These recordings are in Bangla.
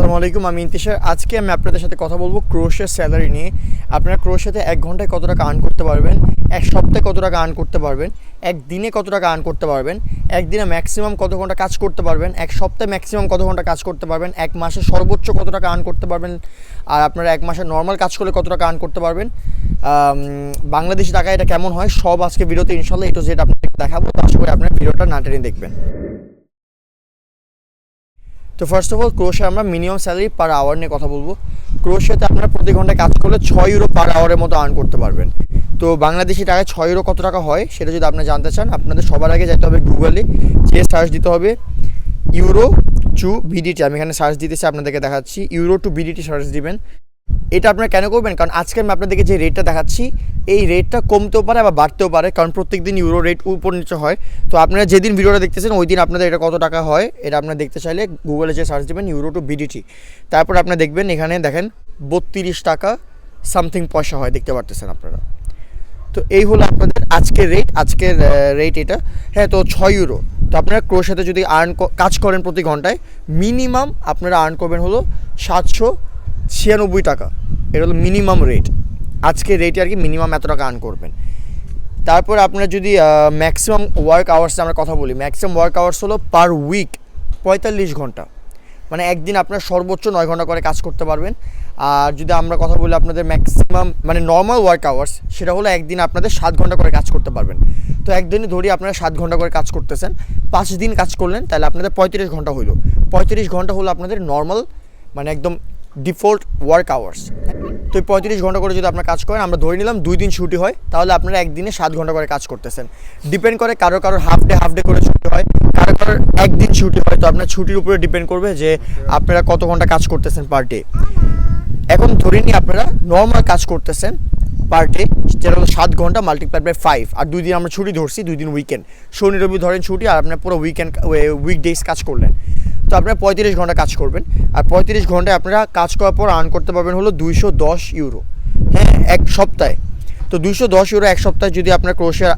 আসসালামু আলাইকুম, আমি ইন্তিশার। আজকে আমি আপনাদের সাথে কথা বলব ক্রোশের স্যালারি নিয়ে। আপনারা ক্রোশেতে এক ঘন্টায় কত টাকা আর্ন করতে পারবেন? এক সপ্তাহে কত টাকা আর্ন করতে পারবেন? এক দিনে কত টাকা আর্ন করতে পারবেন? একদিনে ম্যাক্সিমাম কত ঘণ্টা কাজ করতে পারবেন? এক সপ্তাহে ম্যাক্সিমাম কত ঘণ্টা কাজ করতে পারবেন? এক মাসে সর্বোচ্চ কত টাকা আর্ন করতে পারবেন? আর আপনারা এক মাসে নর্মাল কাজ করলে কত টাকা আর্ন করতে পারবেন? বাংলাদেশি টাকা এটা কেমন হয়? সব আজকে ভিডিওতে ইনশাল্লাহ এটু জেড আপনাকে দেখাবো। তো আশা করি আপনার ভিডিওটা না দেখবেন। তো ফার্স্ট অফ অল ক্রোশে আমরা মিনিমাম স্যালারি পার আওয়ার নিয়ে কথা বলব। ক্রোশিয়াতে আপনারা প্রতি ঘন্টায় কাজ করলে ছয় ইউরো পার আওয়ারের মতো আর্ন করতে পারবেন। তো বাংলাদেশি টাকায় ছয় ইউরো কত টাকা হয়, সেটা যদি আপনি জানতে চান, আপনাদের সবার আগে যেতে হবে গুগলে যে সার্চ দিতে হবে ইউরো টু বিডিটি আমি এখানে সার্চ দিতেছি, আপনাদেরকে দেখাচ্ছি ইউরো টু বিডিটি সার্চ দিবেন। এটা আপনারা কেন করবেন? কারণ আজকে আমি আপনাদেরকে যে রেটটা দেখাচ্ছি, এই রেটটা কমতেও পারে বা বাড়তেও পারে, কারণ প্রত্যেক দিন ইউরো রেট উপর নিচে হয়। তো আপনারা যেদিন ভিডিওটা দেখতেছেন, ওই দিন আপনাদের এটা কত টাকা হয়, এটা আপনারা দেখতে চাইলে গুগলে যে সার্চ দেবেন ইউরো টু বিডিটি তারপর আপনারা দেখবেন, এখানে দেখেন, বত্রিশ টাকা সামথিং পয়সা হয়, দেখতে পারতেছেন আপনারা। তো এই হলো আপনাদের আজকের রেট আজকের রেট এটা। হ্যাঁ তো ছয় ইউরো তো আপনারা ক্রোর সাথে যদি আর্ন কাজ করেন প্রতি ঘন্টায় মিনিমাম আপনারা আর্ন করবেন হলো সাতশো ছিয়ানব্বই টাকা। এটা হলো মিনিমাম রেট আজকের রেটে আর কি মিনিমাম এত টাকা আর্ন করবেন। তারপর আপনারা যদি ম্যাক্সিমাম ওয়ার্ক আওয়ার্স আমরা কথা বলি ম্যাক্সিমাম ওয়ার্ক আওয়ার্স হলো পার উইক পঁয়তাল্লিশ ঘণ্টা। মানে একদিন আপনার সর্বোচ্চ নয় ঘণ্টা করে কাজ করতে পারবেন। আর যদি আমরা কথা বলি আপনাদের ম্যাক্সিমাম মানে নর্মাল ওয়ার্ক আওয়ার্স সেটা হলো একদিন আপনাদের সাত ঘণ্টা করে কাজ করতে পারবেন। তো একদিনে ধরি আপনারা সাত ঘণ্টা করে কাজ করতেছেন, পাঁচ দিন কাজ করলেন, তাহলে আপনাদের পঁয়ত্রিশ ঘণ্টা হইল। পঁয়ত্রিশ ঘণ্টা হলো আপনাদের নর্মাল মানে একদম ডিফল্ট ওয়ার্ক আওয়ার্স তো পঁয়ত্রিশ ঘণ্টা করে যদি আপনার কাজ করেন, আমরা ধরে নিলাম দুই দিন ছুটি হয়, তাহলে আপনারা একদিনে সাত ঘণ্টা করে কাজ করতেছেন। ডিপেন্ড করে কারও কারও হাফ ডে হাফ ডে করে ছুটি হয়, কারও কারোর একদিন ছুটি হয়, তো আপনার ছুটির উপরে ডিপেন্ড করবে যে আপনারা কত ঘণ্টা কাজ করতেছেন পার ডে এখন ধরে নিই আপনারা নর্মাল কাজ করতেছেন পার ডে যেটা হলো সাত ঘণ্টা মাল্টিপ্লাই বাই ফাইভ আর দুই দিন আমরা ছুটি ধরছি, দুই দিন উইকেন্ড শনি, রবি ধরেন ছুটি, আর আপনার পুরো উইকেন্ড উইকডেজ কাজ করলেন। তো আপনারা পঁয়ত্রিশ ঘণ্টা কাজ করবেন। আর পঁয়ত্রিশ ঘন্টায় আপনারা কাজ করার পর আর্ন করতে পারবেন হলো দুইশো দশ ইউরো হ্যাঁ এক সপ্তাহে। তো দুইশো দশ ইউরো এক সপ্তাহে যদি আপনার ক্রোশিয়া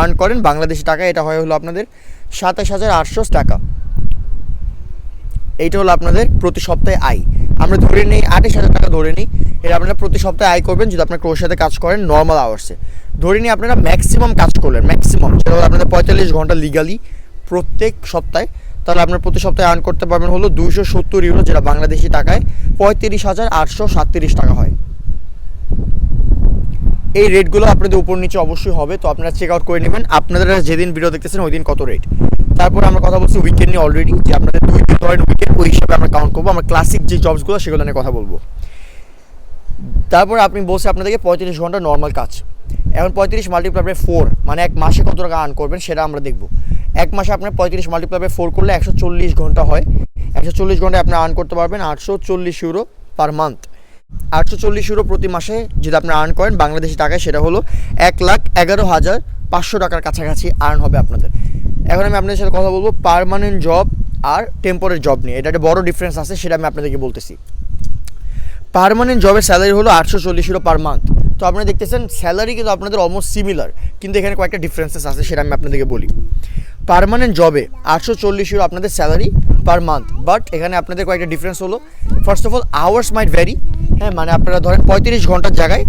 আর্ন করেন, বাংলাদেশি টাকা, এটা হয় হলো আপনাদের সাতাশ হাজার আটশো টাকা। এইটা হলো আপনাদের প্রতি সপ্তাহে আয়। আমরা ধরে নিই, আঠাশ হাজার টাকা ধরে নিই। এটা আপনারা প্রতি সপ্তাহে আয় করবেন যদি আপনার ক্রোশিয়াতে কাজ করেন নর্মাল আওয়ার্সে ধরে নিই আপনারা ম্যাক্সিমাম কাজ করলেন ম্যাক্সিমাম সেটা হলো আপনাদের পঁয়তাল্লিশ ঘণ্টা লিগালি প্রত্যেক সপ্তাহে তাহলে আপনার প্রতি সপ্তাহে আর্ন করতে পারবেন হলো দুইশো সত্তর ইউরো যেটা বাংলাদেশি টাকায় পঁয়ত্রিশ হাজার আটশো সাতত্রিশ টাকা হয়। এই রেটগুলো আপনাদের উপর নিচে অবশ্যই হবে, তো আপনারা চেক আউট করে নেবেন। আপনারা যেদিন ভিডিও দেখতেছেন ওই দিন কত রেট তারপর আমরা কথা বলছি উইকেন্ড নিয়ে অলরেডি যে আপনাদের দুই দিন ধরেন উইকেন্ড ওই হিসাবে আমরা কাউন্ট করব। আমরা ক্লাসিক যে জবসগুলো সেগুলো নিয়ে কথা বলব। তারপর আপনি বলছে আপনাদেরকে পঁয়ত্রিশ ঘণ্টা নর্মাল কাজ। এখন পঁয়ত্রিশ মাল্টিপ্লাই ফোর মানে এক মাসে কত টাকা আর্ন করবেন, সেটা আমরা দেখব। এক মাসে আপনার পঁয়ত্রিশ মাল্টিপ্লাই বাই ফোর করলে একশো চল্লিশ ঘণ্টা হয়। একশো চল্লিশ ঘন্টায় আপনি আর্ন করতে পারবেন আটশো চল্লিশ ইউরো পার মান্থ আটশো চল্লিশ ইউরো প্রতি মাসে যদি আপনি আর্ন করেন বাংলাদেশি টাকায়, সেটা হলো এক লাখ এগারো হাজার পাঁচশো টাকার কাছাকাছি আর্ন হবে আপনাদের। এখন আমি আপনাদের সাথে কথা বলব পার্মানেন্ট জব আর টেম্পোরারি জব নিয়ে। এটা একটা বড় ডিফারেন্স আছে, সেটা আমি আপনাদেরকে বলতেছি। পার্মানেন্ট জবের স্যালারি হলো আটশো চল্লিশ ইউরো পার মান্থ তো আপনারা দেখতেছেন স্যালারি কিন্তু আপনাদের অলমোস্ট সিমিলার কিন্তু এখানে কয়েকটা ডিফারেন্সেস আছে, সেটা আমি আপনাদেরকে বলি। পার্মানেন্ট জবে আটশো চল্লিশ ইউরো আপনাদের স্যালারি পার মান্থ বাট এখানে আপনাদের কয়েকটা ডিফারেন্স হলো। First of all hours might vary হ্যাঁ মানে আপনারা ধরেন পঁয়ত্রিশ ঘণ্টার জায়গায়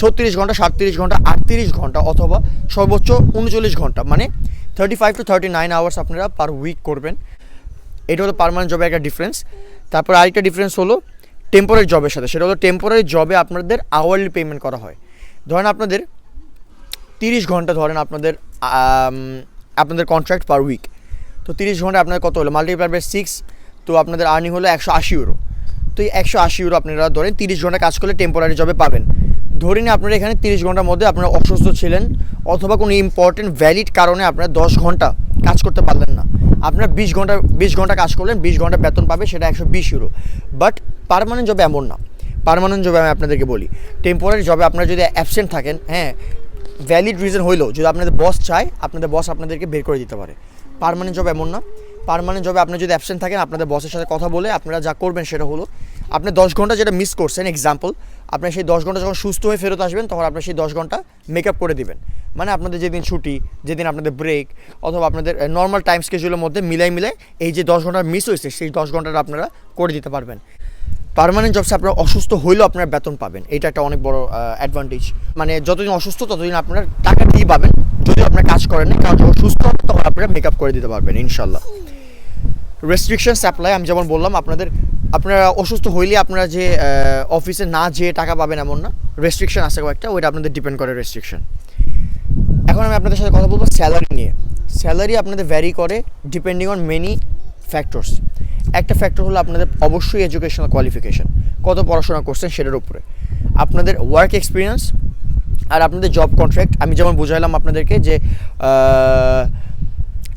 ছত্রিশ ঘণ্টা, সাতত্রিশ ঘণ্টা, আটত্রিশ ঘণ্টা অথবা সর্বোচ্চ উনচল্লিশ ঘণ্টা। মানে thirty five to thirty nine hours আপনারা পার উইক করবেন। এটা হলো পারমানেন্ট জবে একটা ডিফারেন্স তারপর আরেকটা ডিফারেন্স হলো টেম্পোরারি জবের সাথে। সেটা হলো টেম্পোরারি জবে আপনাদের আওয়ারলি পেমেন্ট করা হয়। ধরেন আপনাদের তিরিশ ঘণ্টা ধরেন আপনাদের আপনাদের কন্ট্রাক্ট পার উইক তো তিরিশ ঘণ্টা আপনার কত হলো? মাল্টিপ্লাই বাই সিক্স তো আপনাদের আর্নিং হলো একশো আশি ইউরো তো এই একশো আশি ইউরো আপনারা ধরেন তিরিশ ঘণ্টা কাজ করলে টেম্পোরারি জবে পাবেন। ধরে নিন আপনারা এখানে তিরিশ ঘণ্টার মধ্যে আপনারা অসুস্থ ছিলেন, অথবা কোনো ইম্পর্টেন্ট ভ্যালিড কারণে আপনারা দশ ঘণ্টা কাজ করতে পারলেন না। আপনার বিশ ঘণ্টা বিশ ঘণ্টা কাজ করলেন, বিশ ঘণ্টা বেতন পাবে, সেটা একশো বিশ ইউরো বাট পারমানেন্ট জবে এমন না। পারমানেন্ট জবে আমি আপনাদেরকে বলি টেম্পোরারি জবে আপনারা যদি অ্যাবসেন্ট থাকেন হ্যাঁ ভ্যালিড রিজন হইলেও যদি আপনাদের বস চায়, আপনাদের বস আপনাদেরকে বের করে দিতে পারে। পারমানেন্ট জব এমন না। পারমানেন্ট জবে আপনি যদি অ্যাবসেন্ট থাকেন, আপনাদের বসের সাথে কথা বলে আপনারা যা করবেন সেটা হলো, আপনি দশ ঘণ্টা যেটা মিস করছেন এক্সাম্পল আপনি সেই দশ ঘণ্টা যখন সুস্থ হয়ে ফেরত আসবেন, তখন আপনি সেই দশ ঘণ্টা মেকআপ করে দিবেন। মানে আপনাদের যেদিন ছুটি, যেদিন আপনাদের ব্রেক অথবা আপনাদের নর্মাল টাইম স্কেজুলের মধ্যে মিলাই মিলাই এই যে দশ ঘণ্টা মিস হয়েছে, সেই দশ ঘন্টাটা আপনারা করে দিতে পারবেন। পার্মানেন্ট জবসে আপনারা অসুস্থ হইলেও আপনার বেতন পাবেন। এটা একটা অনেক বড় অ্যাডভান্টেজ মানে যতদিন অসুস্থ, ততদিন আপনার টাকা দিয়ে পাবেন। যদি আপনার কাজ করেন না কারণ যখন সুস্থ তখন আপনারা মেকআপ করে দিতে পারবেন ইনশাল্লাহ রেস্ট্রিকশনস অ্যাপ্লাই আমি যেমন বললাম, আপনাদের, আপনারা অসুস্থ হইলে আপনারা যে অফিসে না যেয়ে টাকা পাবেন এমন না। রেস্ট্রিকশন আছে কয়েকটা, ওইটা আপনাদের ডিপেন্ড করে রেস্ট্রিকশন এখন আমি আপনাদের সাথে কথা বলব স্যালারি নিয়ে। স্যালারি আপনাদের ভ্যারি করে ডিপেন্ডিং অন মেনি ফ্যাক্টরস একটা ফ্যাক্টর হলো আপনাদের অবশ্যই এডুকেশনাল কোয়ালিফিকেশান কত পড়াশোনা করছেন সেটার উপরে। আপনাদের ওয়ার্ক এক্সপিরিয়েন্স আর আপনাদের জব কন্ট্রাক্ট আমি যেমন বুঝাইলাম আপনাদেরকে যে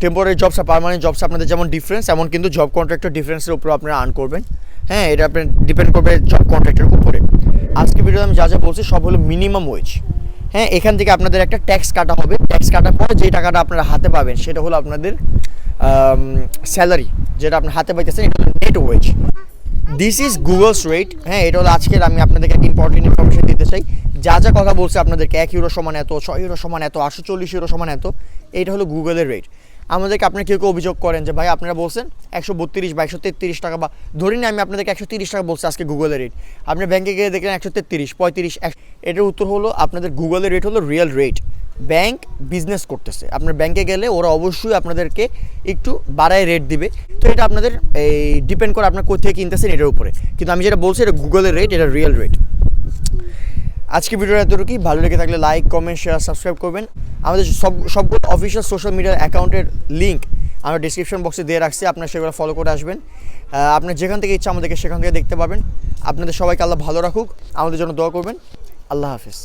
টেম্পোরারি জবস আর পার্মানেন্ট জবস আপনাদের যেমন ডিফারেন্স এমন কিন্তু জব কন্ট্রাক্টের ডিফারেন্সের উপর আপনারা আর্ন করবেন। হ্যাঁ এটা আপনার ডিপেন্ড করবে জব কন্ট্রাক্টের উপরে। আজকে ভিডিওতে আমি যা যা বলছি সব হলো মিনিমাম ওয়েজ হ্যাঁ এখান থেকে আপনাদের একটা ট্যাক্স কাটা হবে। ট্যাক্স কাটার পরে যে টাকাটা আপনারা হাতে পাবেন, সেটা হলো আপনাদের স্যালারি যেটা আপনার হাতে পাইতেছেন, এটা হলো net wage this is Google's rate হ্যাঁ এটা হলো আজকের আমি আপনাদেরকে একটা ইম্পর্টেন্ট ইনফরমেশন দিতে চাই। যা যা কথা বলছে আপনাদেরকে, এক ইউরো সমান এত, ছয় ইউরো সমান এত আটশো চল্লিশ ইউরো সমান এত, এটা হলো গুগলের রেট আমাদেরকে আপনারা কেউ কেউ অভিযোগ করেন যে, ভাই, আপনারা বলছেন একশো বত্রিশ বা একশো তেত্রিশ টাকা বা ধরি না আমি আপনাদেরকে একশো তিরিশ টাকা বলছি আজকে গুগলের রেট আপনি ব্যাংকে গিয়ে দেখলেন একশো তেত্রিশ, পঁয়ত্রিশ এটার উত্তর হলো আপনাদের গুগলের রেট হলো রিয়েল রেট ব্যাংক বিজনেস করতেছে। আপনার ব্যাংকে গেলে ওরা অবশ্যই আপনাদেরকে একটু বাড়ায় রেট দিবে। তো এটা আপনাদের এই ডিপেন্ড করে আপনার কোথায় কিনতেছেন এটার উপরে। কিন্তু আমি যেটা বলছি, এটা গুগলের রেট এটা রিয়েল রেট আজকে ভিডিওটা এতটুকুই। ভালো লেগে থাকলে লাইক কমেন্ট শেয়ার সাবস্ক্রাইব করবেন। আমাদের সব, সবগুলো অফিসিয়াল সোশ্যাল মিডিয়ার অ্যাকাউন্টের লিঙ্ক আমরা ডিসক্রিপশন বক্সে দিয়ে রাখছি, আপনারা সেগুলো ফলো করে আসবেন। আপনার যেখান থেকে ইচ্ছা আমাদেরকে সেখান থেকে দেখতে পাবেন আপনাদের সবাইকে আল্লাহ ভালো রাখুক। আমাদের জন্য দোয়া করবেন। আল্লাহ হাফিজ।